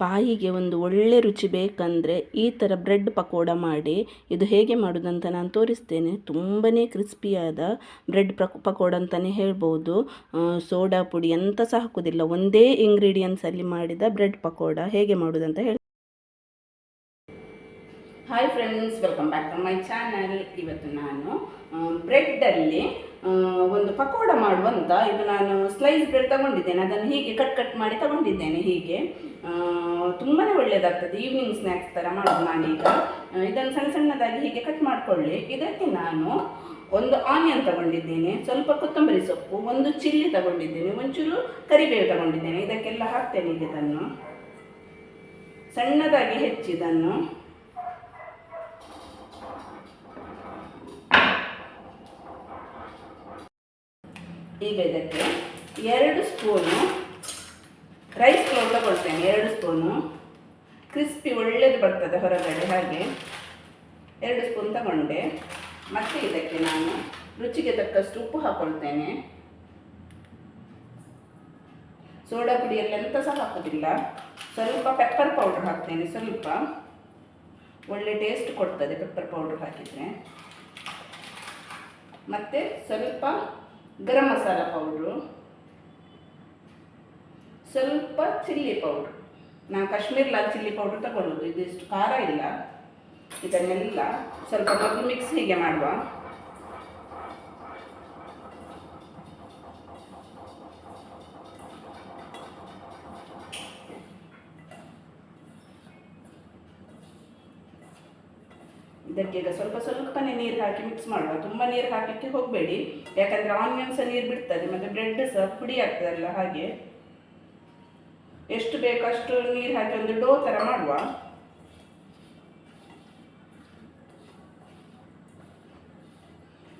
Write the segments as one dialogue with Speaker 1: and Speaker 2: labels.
Speaker 1: ಬಾಯಿಗೆ ಒಂದು ಒಳ್ಳೆ ರುಚಿ ಬೇಕಂದರೆ ಈ ಥರ ಬ್ರೆಡ್ ಪಕೋಡ ಮಾಡಿ ಇದು ಹೇಗೆ ಮಾಡೋದಂತ ನಾನು ತೋರಿಸ್ತೇನೆ. ತುಂಬಾ ಕ್ರಿಸ್ಪಿಯಾದ ಬ್ರೆಡ್ ಪಕ್ ಪಕೋಡ ಅಂತಲೇ ಹೇಳ್ಬೋದು. ಸೋಡಾ ಪುಡಿ ಎಂತ ಸಹ ಹಾಕೋದಿಲ್ಲ. ಒಂದೇ ಇಂಗ್ರೀಡಿಯೆಂಟ್ಸಲ್ಲಿ ಮಾಡಿದ ಬ್ರೆಡ್ ಪಕೋಡ ಹೇಗೆ ಮಾಡೋದಂತ ಹೇಳಿ hi friends welcome back to my channel ಇವತ್ತು ನಾನು ಬ್ರೆಡ್ಡಲ್ಲಿ ಒಂದು ಪಕೋಡ ಮಾಡುವಂತ, ಇದು ನಾನು ಸ್ಲೈಸ್ ಬ್ರೆಡ್ ತಗೊಂಡಿದ್ದೇನೆ. ಅದನ್ನು ಹೀಗೆ ಕಟ್ ಕಟ್ ಮಾಡಿ ತಗೊಂಡಿದ್ದೇನೆ ಹೀಗೆ. ತುಂಬಾ ಒಳ್ಳೇದಾಗ್ತದೆ. ಈವ್ನಿಂಗ್ ಸ್ನ್ಯಾಕ್ಸ್ ಥರ ಮಾಡೋದು ನಾನೀಗ. ಇದನ್ನು ಸಣ್ಣ ಸಣ್ಣದಾಗಿ ಹೀಗೆ ಕಟ್ ಮಾಡಿಕೊಳ್ಳಿ. ಇದಕ್ಕೆ ನಾನು ಒಂದು ಆನಿಯನ್ ತಗೊಂಡಿದ್ದೇನೆ, ಸ್ವಲ್ಪ ಕೊತ್ತಂಬರಿ ಸೊಪ್ಪು, ಒಂದು ಚಿಲ್ಲಿ ತಗೊಂಡಿದ್ದೇನೆ, ಒಂಚೂರು ಕರಿಬೇವು ತಗೊಂಡಿದ್ದೇನೆ. ಇದಕ್ಕೆಲ್ಲ ಹಾಕ್ತೇನೆ ಇದನ್ನು. ಸಣ್ಣದಾಗಿ ಹೆಚ್ಚಿದನ್ನು ಈಗ ಇದಕ್ಕೆ ಎರಡು ಸ್ಪೂನು ರೈಸ್ ಫ್ಲೋರ್ ತಗೊಳ್ತೇನೆ ಎರಡು ಸ್ಪೂನು ಕ್ರಿಸ್ಪಿ ಒಳ್ಳೇದು ಬರ್ತದೆ ಹೊರಗಡೆ ಹಾಗೆ. ಎರಡು ಸ್ಪೂನ್ ತಗೊಂಡೆ. ಮತ್ತೆ ಇದಕ್ಕೆ ನಾನು ರುಚಿಗೆ ತಕ್ಕಷ್ಟು ಉಪ್ಪು ಹಾಕೊಳ್ತೇನೆ. ಸೋಡಾ ಪುಡಿಯಲ್ಲಿ ಎಂತ ಸಹ ಹಾಕೋದಿಲ್ಲ. ಸ್ವಲ್ಪ ಪೆಪ್ಪರ್ ಪೌಡ್ರ್ ಹಾಕ್ತೇನೆ ಸ್ವಲ್ಪ. ಒಳ್ಳೆ ಟೇಸ್ಟ್ ಕೊಡ್ತದೆ ಪೆಪ್ಪರ್ ಪೌಡ್ರ್ ಹಾಕಿದರೆ. ಮತ್ತು ಸ್ವಲ್ಪ ಗರಂ ಮಸಾಲ ಪೌಡ್ರು ಸ್ವಲ್ಪ ಚಿಲ್ಲಿ ಪೌಡ್ರ್. ನಾನು ಕಾಶ್ಮೀರ್ ಲಾಲ್ ಚಿಲ್ಲಿ ಪೌಡ್ರ್ ತಗೊಳ್ಳೋದು. ಇದಿಷ್ಟು ಖಾರ ಇಲ್ಲ. ಇದನ್ನೆಲ್ಲ ಸ್ವಲ್ಪ ಮೊದಲು ಮಿಕ್ಸ್ ಹೀಗೆ ಮಾಡುವ. ಇದಕ್ಕೆ ಈಗ ಸ್ವಲ್ಪ ಸ್ವಲ್ಪನೇ ನೀರು ಹಾಕಿ ಮಿಕ್ಸ್ ಮಾಡುವ. ತುಂಬ ನೀರು ಹಾಕಲಿಕ್ಕೆ ಹೋಗಬೇಡಿ. ಯಾಕಂದರೆ ಆನಿಯನ್ ಸಹ ನೀರು ಬಿಡ್ತದೆ, ಮತ್ತು ಬ್ರೆಡ್ ಸಹ ಪುಡಿ ಆಗ್ತದಲ್ಲ ಹಾಗೆ. ಎಷ್ಟು ಬೇಕಷ್ಟು ನೀರು ಹಾಕಿ ಒಂದು ಡೋ ಥರ ಮಾಡುವ.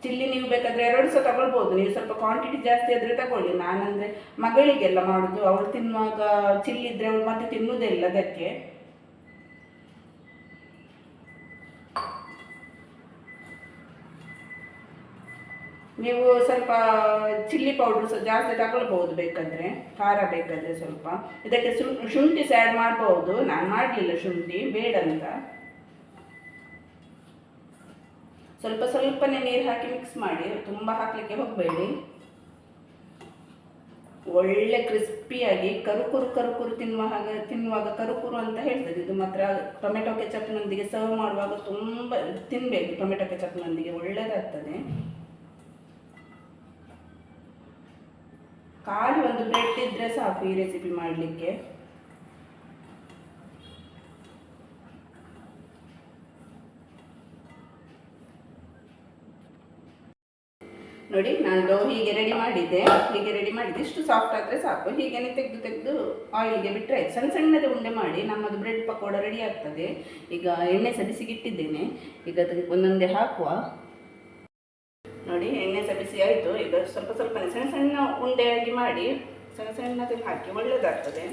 Speaker 1: ಚಿಲ್ಲಿ ನೀವು ಬೇಕಾದ್ರೆ ಎರಡು ಸಹ ತಗೊಳ್ಬೋದು. ನೀವು ಸ್ವಲ್ಪ ಕ್ವಾಂಟಿಟಿ ಜಾಸ್ತಿ ಆದರೆ ತಗೊಳ್ಳಿ. ನಾನಂದರೆ ಮಗಳಿಗೆಲ್ಲ ಮಾಡೋದು. ಅವಳು ತಿನ್ನುವಾಗ ಚಿಲ್ಲಿ ಇದ್ದರೆ ಅವಳು ಮತ್ತೆ ತಿನ್ನುವುದೇ ಇಲ್ಲ ಅದಕ್ಕೆ. ನೀವು ಸ್ವಲ್ಪ ಚಿಲ್ಲಿ ಪೌಡ್ರ್ ಸಹ ಜಾಸ್ತಿ ತಗೊಳ್ಬೋದು ಬೇಕಾದರೆ, ಖಾರ ಬೇಕಾದರೆ ಸ್ವಲ್ಪ. ಇದಕ್ಕೆ ಶುಂಠಿ ಸಹ ಆ್ಯಡ್ ಮಾಡ್ಬೋದು ನಾನು ಮಾಡಲಿಲ್ಲ ಶುಂಠಿ, ಬೇಡ ಅಂತ. ಸ್ವಲ್ಪ ಸ್ವಲ್ಪನೇ ನೀರು ಹಾಕಿ ಮಿಕ್ಸ್ ಮಾಡಿ, ತುಂಬ ಹಾಕಲಿಕ್ಕೆ ಹೋಗಬೇಡಿ. ಒಳ್ಳೆ ಕ್ರಿಸ್ಪಿಯಾಗಿ ಕರುಕುರು ಕರುಕುರು ತಿನ್ನುವ ಹಾಗೆ, ತಿನ್ನುವಾಗ ಕರುಕುರು ಅಂತ ಹೇಳ್ತದೆ. ಇದು ಮಾತ್ರ ಟೊಮೆಟೊ ಕೆಚಪ್ನೊಂದಿಗೆ ಸರ್ವ್ ಮಾಡುವಾಗ ತುಂಬ ತಿನ್ನಬೇಕು ಟೊಮೆಟೊ ಕೆಚಪ್ನೊಂದಿಗೆ. ಒಳ್ಳೆಯದಾಗ್ತದೆ ಖಾಲಿ ಒಂದು ಬ್ರೆಡ್ ಇದ್ರೆ ಸಾಕು ಈ ರೆಸಿಪಿ ಮಾಡಲಿಕ್ಕೆ. ನೋಡಿ, ನಾನು ಡೋ ಹೀಗೆ ರೆಡಿ ಮಾಡಿದ್ದೆ. ಹೀಗೆ ರೆಡಿ ಮಾಡಿದ್ದೆ ಇಷ್ಟು ಸಾಫ್ಟ್ ಆದರೆ ಸಾಕು. ಹೀಗೇನೆ ತೆಗೆದು ತೆಗೆದು ಆಯಿಲ್ಗೆ ಬಿಟ್ಟರೆ ಆಯ್ತು. ಸಣ್ಣ ಸಣ್ಣದೇ ಉಂಡೆ ಮಾಡಿ ನಮ್ಮದು ಬ್ರೆಡ್ ಪಕೋಡ ರೆಡಿ ಆಗ್ತದೆ. ಈಗ ಎಣ್ಣೆ ಸಹ ಬಿಸಿಗಿಟ್ಟಿದ್ದೇನೆ ಈಗ ಅದಕ್ಕೆ ಒಂದೊಂದೇ ಹಾಕುವ. ನೋಡಿ, ಎಣ್ಣೆ ಸಹ ಬಿಸಿ ಆಯಿತು. ಈಗ ಸ್ವಲ್ಪ ಸ್ವಲ್ಪ ಸಣ್ಣ ಸಣ್ಣ ಉಂಡೆಯಾಗಿ ಮಾಡಿ, ಸಣ್ಣ ಸಣ್ಣದಕ್ಕೆ ಹಾಕಿ ಒಳ್ಳೆಯದಾಗ್ತದೆ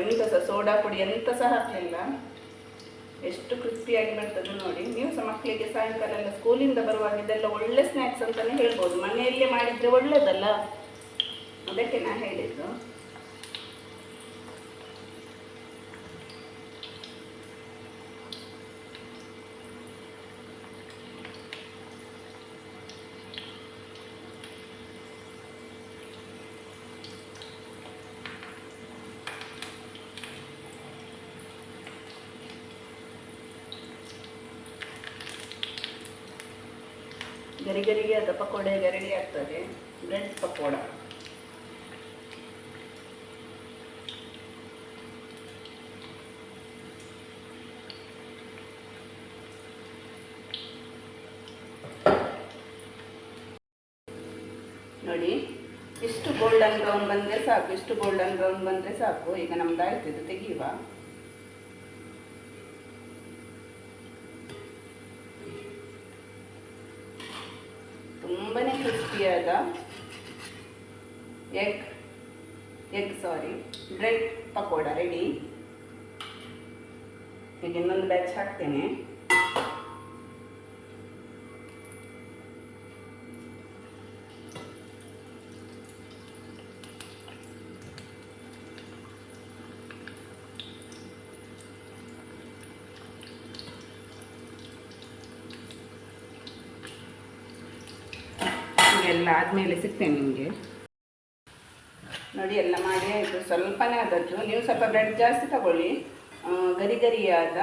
Speaker 1: ಎಂತ ಸಹ, ಸೋಡಾ ಪುಡಿ ಎಂತ ಸಹ ಹಾಕಲಿಲ್ಲ. ಎಷ್ಟು ಕ್ರಿಸ್ಪಿಯಾಗಿ ಬರ್ತದೆ ನೋಡಿ. ನೀವು ಸಹ ಮಕ್ಕಳಿಗೆ ಸಾಯಂಕಾಲ ಎಲ್ಲ ಸ್ಕೂಲಿಂದ ಬರುವಾಗ ಇದೆಲ್ಲ ಒಳ್ಳೆ ಸ್ನ್ಯಾಕ್ಸ್ ಅಂತಲೇ ಹೇಳ್ಬೋದು. ಮನೆಯಲ್ಲೇ ಮಾಡಿದರೆ ಒಳ್ಳೆಯದಲ್ಲ ಅದಕ್ಕೆ ನಾನು ಹೇಳಿದ್ದು. ಗರಿ ಗರಿಗೆ ಅದ ಪಕೋಡೆ ಈಗ ರೆಡಿ ಆಗ್ತದೆ. ಬ್ರೆಡ್ ಪಕೋಡ. ನೋಡಿ, ಇಷ್ಟು ಗೋಲ್ಡನ್ ಬ್ರೌನ್ ಬಂದರೆ ಸಾಕು, ಇಷ್ಟು ಗೋಲ್ಡನ್ ಬ್ರೌನ್ ಬಂದರೆ ಸಾಕು. ಈಗ ನಮ್ದು ಆಯ್ತು ಇದು ತೆಗೆಯುವ. ತುಂಬನೇ ಕ್ರಿಸ್ಪಿಯಾದ egg egg sorry bread pakoda ready ಈಗ ಇನ್ನೊಂದು ಬ್ಯಾಚ್ ಹಾಕ್ತೇನೆ. ಎಲ್ಲ ಆದಮೇಲೆ ಸಿಗ್ತೇನೆ ನಿಮಗೆ. ನೋಡಿ, ಎಲ್ಲ ಮಾಡಿ ಆಯಿತು. ಸ್ವಲ್ಪನೇ ಆದದ್ದು. ನೀವು ಸ್ವಲ್ಪ ಬ್ರೆಡ್ ಜಾಸ್ತಿ ತಗೊಳ್ಳಿ. ಗರಿ ಗರಿಯಾದ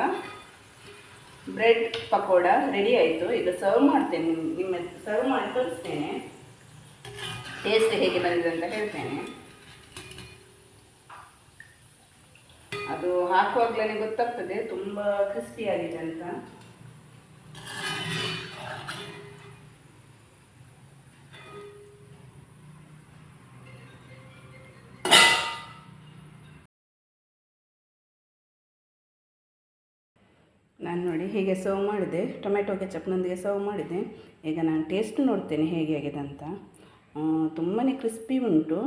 Speaker 1: ಬ್ರೆಡ್ ಪಕೋಡ ರೆಡಿ ಆಯಿತು. ಈಗ ಸರ್ವ್ ಮಾಡ್ತೇನೆ ನಿಮ್- ನಿಮ್ಮ ಸರ್ವ್ ಮಾಡಿ ತೋರಿಸ್ತೇನೆ. ಟೇಸ್ಟ್ ಹೇಗೆ ಬಂದಿದೆ ಅಂತ ಹೇಳ್ತೇನೆ. ಅದು ಹಾಕುವಾಗಲೇ ಗೊತ್ತಾಗ್ತದೆ. ತುಂಬ ಕ್ರಿಸ್ಪಿ ಆಗಿದೆ ಅಂತ. ನಾನು ನೋಡಿ ಹೀಗೆ ಸರ್ವ್ ಮಾಡಿದೆ. ಟೊಮೆಟೊ ಕೆಚಪ್ನೊಂದಿಗೆ ಸರ್ವ್ ಮಾಡಿದೆ. ಈಗ ನಾನು ಟೇಸ್ಟ್ ನೋಡ್ತೇನೆ ಹೇಗೆ ಆಗಿದೆ ಅಂತ. ತುಂಬಾ ಕ್ರಿಸ್ಪಿ ಉಂಟು.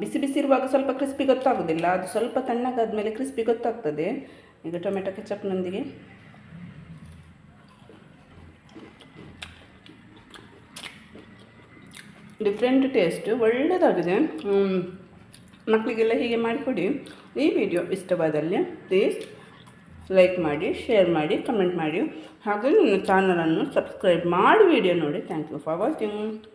Speaker 1: ಬಿಸಿ ಬಿಸಿ ಇರುವಾಗ ಸ್ವಲ್ಪ ಕ್ರಿಸ್ಪಿ ಗೊತ್ತಾಗೋದಿಲ್ಲ. ಅದು ಸ್ವಲ್ಪ ತಣ್ಣಗಾದ್ಮೇಲೆ ಕ್ರಿಸ್ಪಿ ಗೊತ್ತಾಗ್ತದೆ. ಈಗ ಟೊಮೆಟೊ ಕೆಚಪ್ನೊಂದಿಗೆ ಡಿಫ್ರೆಂಟ್ ಟೇಸ್ಟ್ ಒಳ್ಳೆಯದಾಗಿದೆ. ಮಕ್ಕಳಿಗೆಲ್ಲ ಹೀಗೆ ಮಾಡಿಕೊಡಿ ಈ ವಿಡಿಯೋ ಇಷ್ಟವಾದಲ್ಲಿ ಪ್ಲೀಸ್ ಲೈಕ್ ಮಾಡಿ ಶೇರ್ ಮಾಡಿ ಕಮೆಂಟ್ ಮಾಡಿ. ಹಾಗೆ ನನ್ನ ಚಾನಲನ್ನು ಸಬ್ಸ್ಕ್ರೈಬ್ ಮಾಡಿ ವಿಡಿಯೋ ನೋಡಿ. Thank you for watching